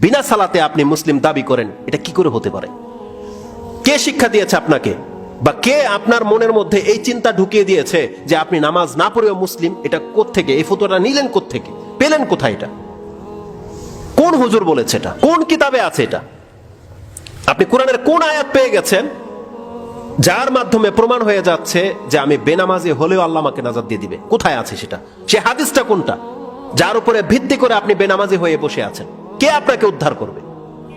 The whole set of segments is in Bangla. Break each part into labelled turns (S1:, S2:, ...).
S1: বিনা সালাতে আপনি মুসলিম দাবি করেন, এটা কি করে হতে পারে? কে শিক্ষা দিয়েছে আপনাকে? বা কে আপনার মনের মধ্যে এই চিন্তা ঢুকিয়ে দিয়েছে যে আপনি নামাজ না পড়েও মুসলিম? এটা কোত্থেকে? এই ফতোয়াটা নিলেন কোত্থেকে? পেলেন কোথায় এটা? কোন হুজুর বলেছে এটা? কোন কিতাবে আছে এটা? আপনি কোরআনের কোন আয়াত পেয়ে গেছেন, যার মাধ্যমে প্রমাণ হয়ে যাচ্ছে যে আমি বেনামাজি হলেও আল্লাহ আমাকে নাজাদ দিয়ে দিবে। কোথায় আছে সেটা? সে হাদিসটা কোনটা? যার উপরে ভিত্তি করে আপনি বেনামাজি হয়ে বসে আছেন। কে আপনাকে উদ্ধার করবে?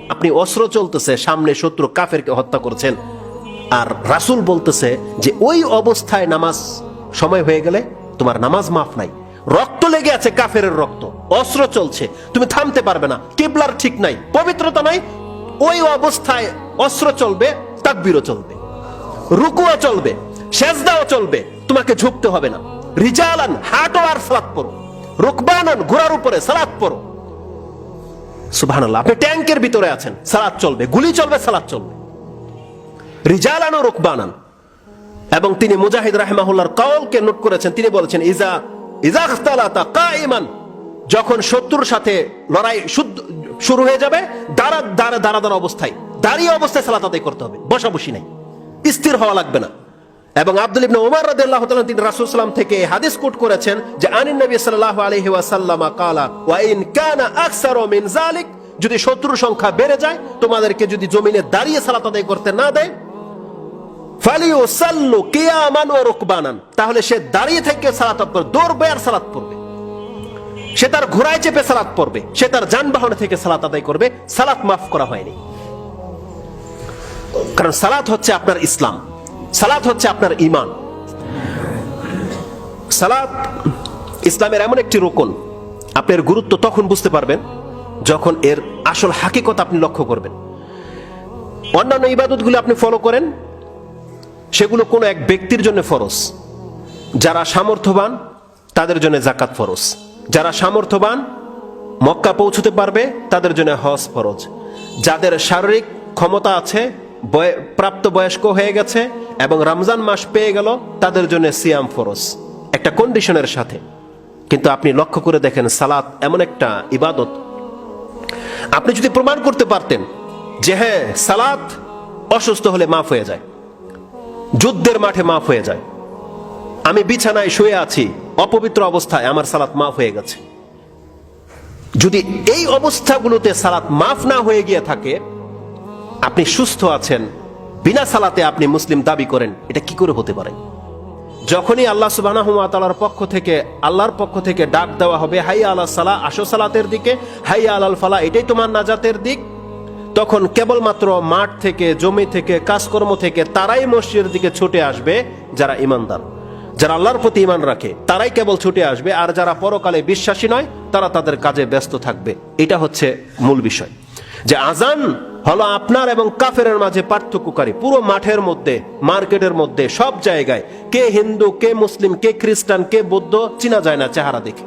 S1: আপনি অস্ত্র চলতেছে, সামনে শত্রু কাফেরকে হত্যা করছেন। আর রাসূল বলতেছে যে, ওই অবস্থায় নামাজ সময় হয়ে গেলে তোমার নামাজ মাফ নাই। রক্ত লেগে আছে কাফের রক্ত, অস্ত্র চলছে, তুমি থামতে পারবে না, কিবলার ঠিক নাই, পবিত্রতা নাই। ওই অবস্থায় অস্ত্র চলবে, তাকবিরও চলবে, রুকুও চলবে, সেজদাও চলবে, তোমাকে ঝুঁকতে হবে না। রিজালান, হাঁটো আর সালাত পড়ো, রুকবানান, ঘোড়ার উপরে সালাত পড়ো। সুবহানাল্লাহ, আপনি ট্যাঙ্কের ভিতরে আছেন সালাত চলবে, গুলি চলবে সালাত চলবে। ও রুকবানান। এবং তিনি মুজাহিদ রাহিমাহুল্লাহর কওলকে নোট করেছেন, তিনি বলেছেন, ইজা ইজাখতালাতা কাইমান যখন শত্রুর সাথে লড়াই শুরু হয়ে যাবে, দাঁড়া দাঁড়া দাঁড়া অবস্থায়, দাঁড়িয়ে অবস্থায় সালাত আদায় করতে হবে বসা বসি নাই। স্থির হওয়া লাগবে না। এবং আব্দুল ইবনে ওমর রাদিয়াল্লাহু তাআলা তিনি রাসূল সাল্লাম থেকে হাদিস কোট করেছেন যে আনিন নবী সাল্লাল্লাহু আলাইহি ওয়াসাল্লাম কালা, ওয়া ইন কানা আকসারু মিন যালিক যদি শত্রুর সংখ্যা বেড়ে যায়, তোমাদেরকে যদি জমিনে দাঁড়িয়ে সালাত আদায় করতে না দেয়। ফালিউ সাল্লু কিয়ামান ওয়া রুকবানান তাহলে সে দাঁড়িয়ে থেকে সালাত পড়বে, দৌড়বে আর সালাত পড়বে। সে তার ঘোড়ায় চেপে সালাত পড়বে, সে তার যানবাহনে থেকে সালাত আদায় করবে, সালাত মাফ করা হয়নি। কারণ সালাত হচ্ছে আপনার ইসলাম। সালাত হচ্ছে আপনার ইমান সালাত ইসলামের এমন একটি রোকন আপনার গুরুত্ব তখন বুঝতে পারবেন যখন এর আসল হাকিকত আপনি লক্ষ্য করবেন। অন্যান্য ইবাদতগুলো আপনি ফলো করেন, সেগুলো কোনো এক ব্যক্তির জন্য ফরজ। যারা সামর্থ্যবান, তাদের জন্য জাকাত ফরজ। যারা সামর্থ্যবান, মক্কা পৌঁছতে পারবে, তাদের জন্য হজ ফরজ। যাদের শারীরিক ক্ষমতা আছে প্রাপ্ত বয়স্ক হয়ে গেছে এবং রমজান মাস পেয়ে গেল, তাদের জন্য সিয়াম ফরজ। একটা কন্ডিশনের সাথে। কিন্তু আপনি লক্ষ্য করে দেখেন, সালাত এমন একটা ইবাদত। আপনি যদি প্রমাণ করতে পারতেন যে হ্যাঁ সালাত অসুস্থ হলে মাফ হয়ে যায়, যুদ্ধের মাঠে মাফ হয়ে যায়, আমি বিছানায় শুয়ে আছি, অপবিত্র অবস্থায় আমার সালাত মাফ হয়ে গেছে। যদি এই অবস্থাগুলোতে সালাত মাফ না হয়ে গিয়ে থাকে আপনি সুস্থ আছেন, বিনা সালাতে আপনি মুসলিম দাবি করেন, এটা কি করে হতে পারে? যখনই আল্লাহ সুবাহ পক্ষ থেকে, আল্লাহর পক্ষ থেকে ডাক দেওয়া হবে হাই আল্লাহ সালা আসো সালাতের দিকে হাই আলাল ফালা এটাই তোমার নাজাতের দিক, তখন কেবলমাত্র মাঠ থেকে, জমি থেকে, কাজকর্ম থেকে, তারাই মসজিদের দিকে ছুটে আসবে যারা ইমানদার যারা আল্লাহর প্রতি ইমান রাখে, তারাই কেবল ছুটে আসবে, আর যারা পরকালে বিশ্বাসী নয়, তারা তাদের কাজে ব্যস্ত থাকবে। এটা হচ্ছে মূল বিষয়। যে আজান হলো আপনার এবং কাফেরের মাঝে পার্থক্যকারী। পুরো মাঠের মধ্যে, মার্কেটের মধ্যে, সব জায়গায় কে হিন্দু, কে মুসলিম, কে খ্রিস্টান, কে বৌদ্ধ, চিনা যায় না চেহারা দেখে।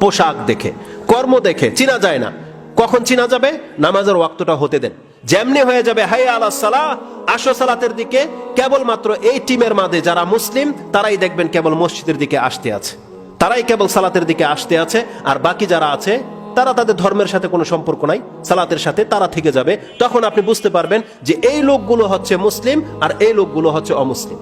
S1: পোশাক দেখে, কর্ম দেখে, চিনা যায় না। কখন চিনা যাবে? নামাজের ওয়াক্তটা হতে দেন। যেমনি হয়ে যাবে হাই আল্লাহ সালাহ আসো সালাতের দিকে কেবলমাত্র এই টিমের মাঝে যারা মুসলিম, তারাই দেখবেন কেবল মসজিদের দিকে আসতে আছে। তারাই কেবল সালাতের দিকে আসতে আছে, আর বাকি যারা আছে তারা তাদের ধর্মের সাথে কোনো সম্পর্ক নাই, সালাতের সাথে তারা থেকে যাবে। তখন আপনি বুঝতে পারবেন যে এই লোকগুলো হচ্ছে মুসলিম আর এই লোকগুলো হচ্ছে অমুসলিম।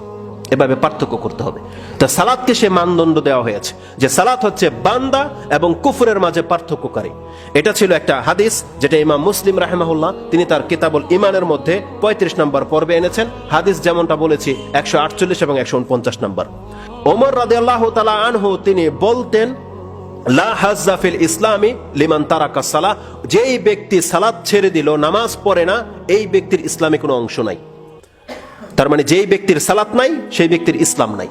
S1: এভাবে পার্থক্য করতে হবে। তা সালাদকে সে মানদণ্ড দেওয়া হয়েছে যে সালাত হচ্ছে বান্দা এবং কুফরের মাঝে পার্থক্যকারী। এটা ছিল একটা হাদিস যেটা ইমাম মুসলিম রাহেমাহুল্লাহ, তিনি তার কিতাবুল ইমানের মধ্যে পঁয়ত্রিশ নম্বর পর্বে এনেছেন। হাদিস যেমনটা বলেছি, একশো আটচল্লিশ এবং একশো উনপঞ্চাশ নম্বর। ওমর রাদে আল্লাহ তালা আনহু তিনি বলতেন লা হাজ্জা ফিল ইসলামী লিমান তারাকা সালাহ। যেই ব্যক্তি সালাদ ছেড়ে দিল, নামাজ পড়ে না, এই ব্যক্তির ইসলামে কোনো অংশ নাই। তার মানে যেই ব্যক্তির সালাত নাই, সেই ব্যক্তির ইসলাম নাই।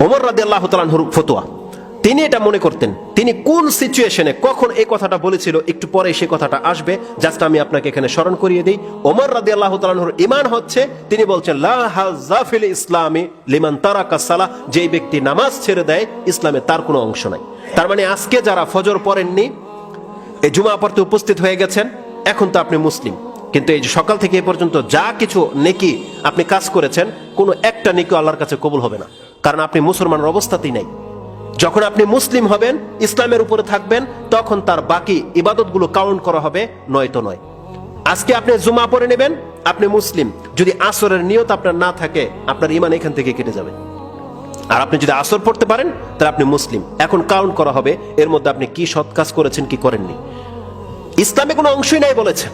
S1: ওমর রাদি আল্লাহ ফতোয়া। তিনি এটা মনে করতেন, তিনি কোন সিচুয়েশনে কখন এই কথাটা বলেছিল, একটু পরে সে কথাটা আসবে। জাস্ট আমি আপনাকে এখানে স্মরণ করিয়ে দিই। ওমর রাদি আল্লাহ তালানহুর ইমান হচ্ছে, তিনি বলছেন, লা হাজাফিল ইসলামী লিমান তারা কাসালা যেই ব্যক্তি নামাজ ছেড়ে দেয়, ইসলামে তার কোনো অংশ নাই। তার মানে আজকে যারা ফজর পড়েননি, এই জুমা পড়তে উপস্থিত হয়ে গেছেন, এখন তো আপনি মুসলিম। কিন্তু এই সকাল থেকে এ পর্যন্ত যা কিছু নেকি আপনি কাজ করেছেন, কোনো একটা নেকি আল্লাহর কাছে কবুল হবে না। কারণ আপনি মুসলমানের অবস্থাতেই নাই। যখন আপনি মুসলিম হবেন, ইসলামের উপরে থাকবেন, তখন তার বাকি ইবাদতগুলো কাউন্ট করা হবে, নয়তো নয়। আজকে আপনি জুমা পরে নেবেন, আপনি মুসলিম। যদি আসরের নিয়ত আপনার না থাকে, আপনার ইমান এখান থেকে কেটে যাবে। আর আপনি যদি আসর পড়তে পারেন, তাহলে আপনি মুসলিম। এখন কাউন্ট করা হবে, এর মধ্যে আপনি কি সৎ কাজ করেছেন, কি করেননি। ইসলামে কোনো অংশই নাই বলেছেন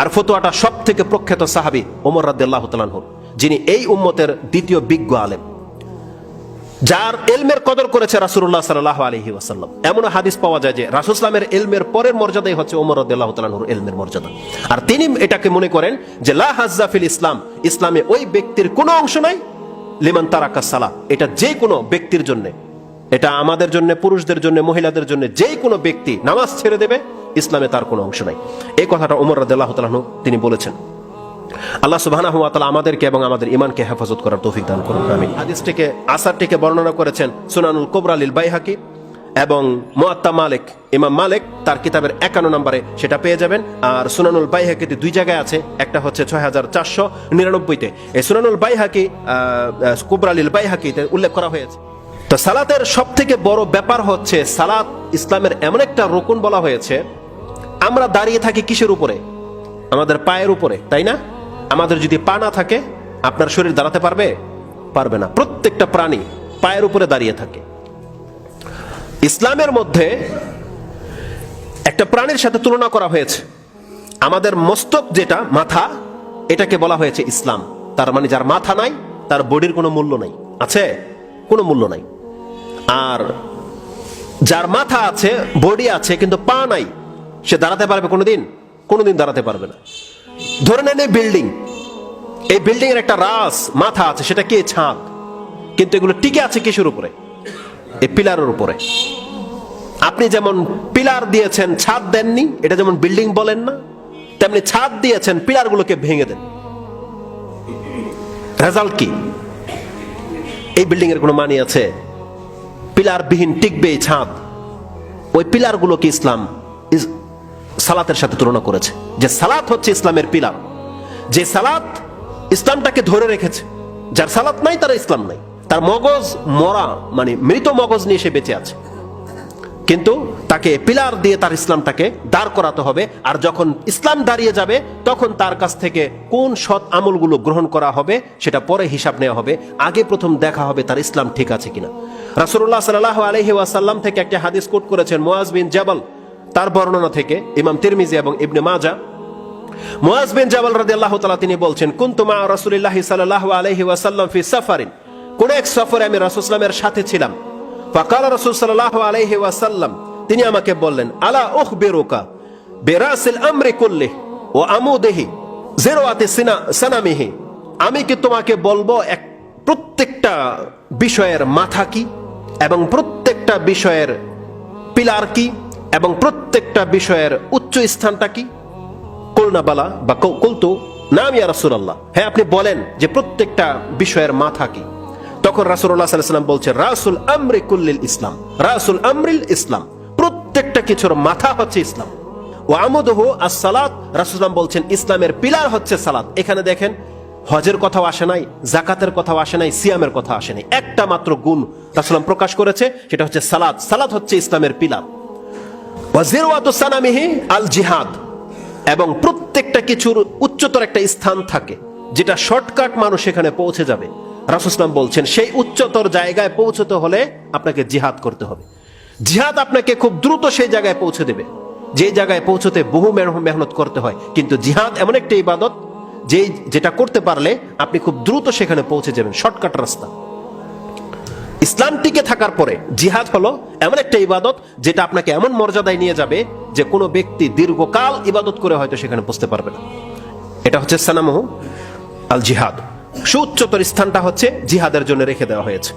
S1: আর ফতোয়াটা সব থেকে প্রখ্যাত সাহাবি ওমর তালানহুর যিনি এই উম্মতের দ্বিতীয় বিজ্ঞ আলেম। যার এলমের কদর করেছে রাসুল্লাহ সাল্লাহ আলহি ওয়াসাল্লাম। এমন হাদিস পাওয়া যায় যে রাসুসলামের এলমের পরের মর্যাদাই হচ্ছে ওমর রদাল্লাহ তালাহুর এলমের মর্যাদা। আর তিনি এটাকে মনে করেন যে, লা হাজাফিল ইসলাম, ইসলামে ওই ব্যক্তির কোনো অংশ নাই, লিমান তারাকা সালা এটা যে কোনো ব্যক্তির জন্য, এটা আমাদের জন্য, পুরুষদের জন্য, মহিলাদের জন্য যে কোনো ব্যক্তি নামাজ ছেড়ে দেবে, ইসলামে তার কোনো অংশ নাই। এই কথাটা ওমর রাদিয়াল্লাহু তাআলা তিনি বলেছেন। আল্লাহ তাআলা আমাদেরকে এবং আমাদের ঈমানকে হেফাজত করার তৌফিক দান করুন আমিন। হাদিসটিকে, আসারটিকে বর্ণনা করেছেন সুনানুল কুবরা লিল বাইহাকি এবং মুআত্তা মালিক, ইমাম মালিক, তার কিতাবের একান্ন নম্বরে সেটা পেয়ে যাবেন। আর সুনানুল বাইহাকিতে দুই জায়গায় আছে, একটা হচ্ছে ছয় হাজার চারশো নিরানব্বইতে। এই সুনানুল বাইহাকি কুবরা লিল বাইহাকিতে উল্লেখ করা হয়েছে। তো সালাতের সব থেকে বড় ব্যাপার হচ্ছে, সালাত ইসলামের এমন একটা রোকন বলা হয়েছে, আমরা দাঁড়িয়ে থাকি কিসের উপরে? আমাদের পায়ের উপরে, তাই না? আমাদের যদি পা না থাকে, আপনার শরীর দাঁড়াতে পারবে? পারবে না। প্রত্যেকটা প্রাণী পায়ের উপরে দাঁড়িয়ে থাকে। ইসলামের মধ্যে একটা প্রাণীর সাথে তুলনা করা হয়েছে। আমাদের মস্তক যেটা, মাথা, এটাকে বলা হয়েছে ইসলাম। তার মানে যার মাথা নাই, তার বডির কোনো মূল্য নাই। আছে? কোনো মূল্য নাই। আর যার মাথা আছে, বডি আছে, কিন্তু পা নাই, সে দাঁড়াতে পারবে কোনোদিন? কোনোদিন দাঁড়াতে পারবে না। ধরে নেন এই বিল্ডিং এই বিল্ডিং এর একটা রাস, মাথা আছে, সেটা কি? ছাদ। কিন্তু এগুলো টিকে আছে কিসের উপরে? এই পিলারের উপরে। আপনি যেমন পিলার দিয়েছেন, ছাদ দেননি, এটা যেমন বিল্ডিং বলেন না, তেমনি ছাদ দিয়েছেন, পিলারগুলোকে ভেঙে দেন। রেজাল্ট কি? এই বিল্ডিং এর কোনো মানি আছে? পিলার বিহীন টিকবে এই ছাদ। ওই পিলারগুলোকে ইসলাম? ইস- সালাতের সাথে তুলনা করেছে। যে সালাত হচ্ছে ইসলামের পিলার। যে সালাত ইসলামটাকে ধরে রেখেছে, যার সালাত নাই, তার ইসলাম নাই। তার মগজ মরা মানে মৃত মগজ নিয়ে সে বেঁচে আছে। কিন্তু তাকে পিলার দিয়ে তার ইসলামটাকে দাঁড় করাতে হবে, আর যখন ইসলাম দাঁড়িয়ে যাবে, তখন তার কাছ থেকে কোন সৎ আমলগুলো গ্রহণ করা হবে, সেটা পরে হিসাব নেওয়া হবে। আগে প্রথম দেখা হবে তার ইসলাম ঠিক আছে কিনা। রাসূলুল্লাহ সাল্লাল্লাহু আলাইহি ওয়াসাল্লাম থেকে একটা হাদিস কোট করেছেন মুয়াজ বিন জাবাল। তার বর্ণনা থেকে ইমাম তিরমিজি এবং ইবনে মাজা মুয়াজ বিন জাবাল রাদিয়াল্লাহু তাআলা তিনি বলছেন, কুনতু মা রাসূলিল্লাহি সাল্লাল্লাহু আলাইহি ওয়াসাল্লাম ফি সাফারিন। কোন এক সফরে আমি রাসূল সাল্লামের সাথে ছিলাম। ফাকাল রাসূল সাল্লাল্লাহু আলাইহি ওয়াসাল্লাম, তিনি আমাকে বললেন, আলা উখবিরুকা বিরাসিল আমরি কুল্লিহ ও আমুদিহি জিরওয়াতি সিনা, সানামিহি। আমি কি তোমাকে বলব এক প্রত্যেকটা বিষয়ের মাথা কি এবং প্রত্যেকটা বিষয়ের পিলার কি? এবং প্রত্যেকটা বিষয়ের উচ্চ স্থানটা কি? কুলনা বালা বা কৌ- কুলতু। নাম ইয়া রাসূলুল্লাহ। হ্যাঁ আপনি বলেন যে প্রত্যেকটা বিষয়ের মাথা কি? তখন আলাইহি সাল্লাম বলছে রাসুল আমরি কুল্লিল ইসলাম। রাসুল আমরিল ইসলাম। প্রত্যেকটা কিছুর মাথা হচ্ছে ইসলাম। ও আমদহু as-সালাত রাসূলুল্লাহ বলছেন, ইসলামের পিলার হচ্ছে সালাত। এখানে দেখেন, হজের কথাও আসে নাই জাকাতের কথাও আসে নাই, সিয়ামের কথা আসে নাই। একটা মাত্র গুণ রাসূলুল্লাহ প্রকাশ করেছে, সেটা হচ্ছে সালাত। সালাত হচ্ছে ইসলামের পিলার। আল জিহাদ। এবং প্রত্যেকটা কিছুর উচ্চতর একটা স্থান থাকে, যেটা শর্টকাট মানুষ এখানে পৌঁছে যাবে। রাসুসলাম বলছেন, সেই উচ্চতর জায়গায় পৌঁছতে হলে আপনাকে জিহাদ করতে হবে। জিহাদ আপনাকে খুব দ্রুত সেই জায়গায় পৌঁছে দেবে। যে জায়গায় পৌঁছতে বহু মেহ- মেহনত করতে হয়, কিন্তু জিহাদ এমন একটা ইবাদত যে যেটা করতে পারলে আপনি খুব দ্রুত সেখানে পৌঁছে যাবেন, শর্টকাট রাস্তা। ইসলাম টিকে থাকার পরে জিহাদ হলো এমন একটা ইবাদত যেটা আপনাকে এমন মর্যাদায় নিয়ে যাবে যে কোনো ব্যক্তি দীর্ঘকাল ইবাদত করে হয়তো সেখানে বুঝতে পারবে না। এটা হচ্ছে সানামহ আল জিহাদ সুউচ্চতর স্থানটা হচ্ছে জিহাদের জন্য রেখে দেওয়া হয়েছে।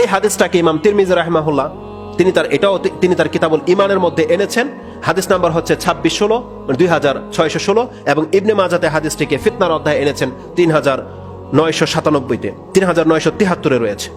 S1: এই হাদিসটাকে ইমাম তিরমিজ রাহমাহুল্লাহ, তিনি তার এটাও তিনি তার কিতাবুল ইমানের মধ্যে এনেছেন। হাদিস নাম্বার হচ্ছে ছাব্বিশ ষোলো দুই হাজার ছয়শো ষোলো, এবং ইবনে মাজাতে হাদিসটিকে ফিতনার অধ্যায় এনেছেন তিন হাজার নয়শো সাতানব্বইতে, তিন হাজার নয়শো তিহাত্তরে রয়েছে।